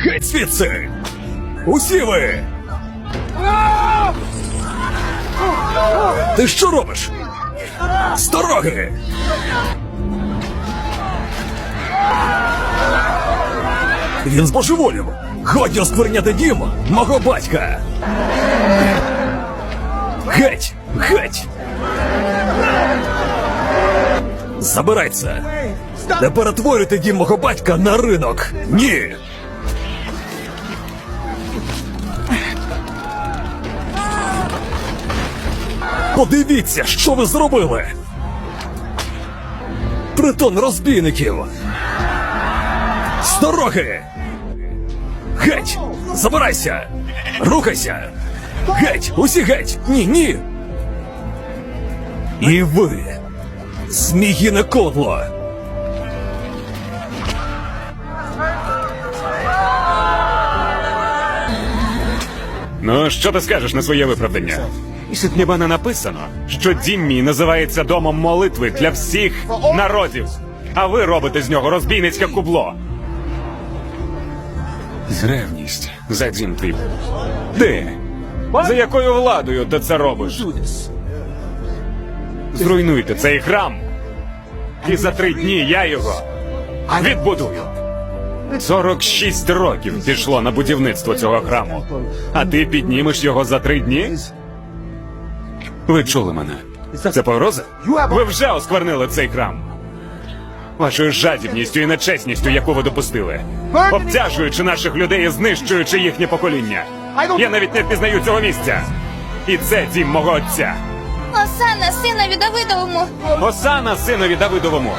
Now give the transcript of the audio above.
Геть звідси! Усі ви! Ти що робиш? З дороги! Він збожеволів! Годі оскверняти дім мого батька! Геть! Геть! Забирай це! Не перетворюйте дім мого батька на ринок! Ні! Подивіться, що ви зробили! Притон розбійників! З дороги! Геть! Забирайся! Рухайся! Геть! Усі геть! Ні, ні! І ви! Зміїне кодло! Ну, що ти скажеш на своє виправдання? Хіба не написано, що дім мій називається домом молитви для всіх народів, а ви робите з нього розбійницьке кубло. Ревність за дім твій. Де? За якою владою ти це робиш? Зруйнуйте цей храм. І за три дні я його відбудую. 46 років пішло на будівництво цього храму. А ти піднімеш його за три дні? Ви чули мене? Це погроза? Ви вже осквернили цей храм. Вашою жадібністю і нечесністю, яку ви допустили, обтяжуючи наших людей і знищуючи їхнє покоління. Я навіть не впізнаю цього місця. І це дім мого отця. Осана, синові Давидовому! Осана синові Давидовому.